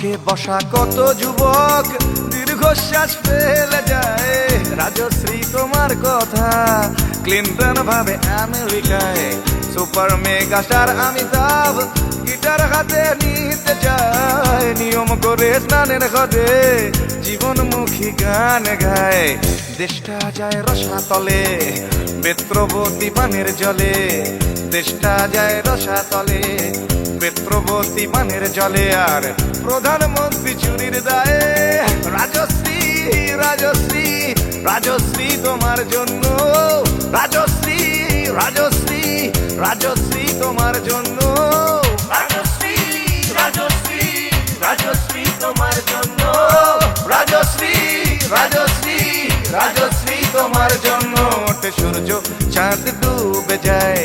বসা কত যুবক দীর্ঘশ্বাস ফেলে যায়। রাজশ্রী তোমার কথা, ক্লিন্টন ভাবে আমেরিকায়। Super mega star Amitabh guitar হাতে নিতে চায়। নিয়ম করে স্নানের ঘরে জীবনমুখী গান গায়। দেশটা যায় রসাতলে বেত্রবতী পানের জলে। দেশটা যায় রসাতলে বেত্রবতী পানের জলে আর প্রধানমন্ত্রী চুরির দায়ে, রাজশ্রী রাজশ্রী রাজশ্রী তোমার জন্য, রাজশ্রী রাজশ্রী রাজশ্রী তোমার জন্য, রাজশ্রী রাজশ্রী রাজশ্রী তোমার জন্য, রাজশ্রী রাজশ্রী রাজশ্রী তোমার জন্য। সূর্য চাঁদ ডুবে যায়